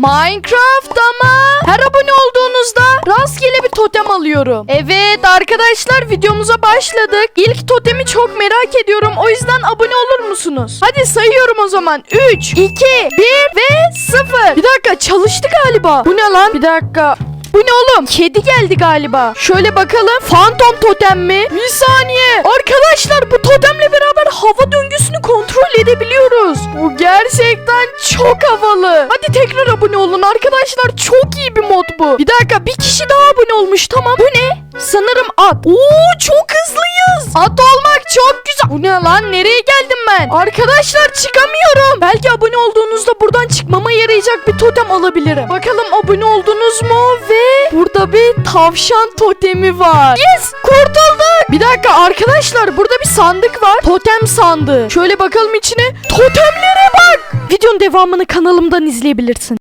Minecraft ama her abone olduğunuzda rastgele bir totem alıyorum. Evet arkadaşlar videomuza başladık. İlk totemi çok merak ediyorum. O yüzden abone olur musunuz? Hadi sayıyorum o zaman. 3, 2, 1 ve 0. Bir dakika çalıştı galiba. Bu ne lan? Bir dakika. Bu ne oğlum? Kedi geldi galiba. Şöyle bakalım. Phantom totem mi? Bir saniye. Arkadaşlar bu totemle beraber hava döngüsünü kontrol edebiliyoruz. Bu gerçekten çok havalı. Hadi tekrar abone olun arkadaşlar. Çok iyi bir mod bu. Bir dakika bir kişi daha abone olmuş tamam. Bu ne? Sanırım at. Oo çok hızlıyız. At olmak çok güzel. Bu ne lan? Nereye geldim ben? Arkadaşlar çıkamıyorum. Belki abone olduğunuzda buradan çıkmama yarayacak bir totem alabilirim. Bakalım abone oldunuz mu? Ve burada bir tavşan totemi var. Yes! Kurtulduk. Dakika arkadaşlar burada bir sandık var. Totem sandığı. Şöyle bakalım içine. Totemlere bak. Videonun devamını kanalımdan izleyebilirsin.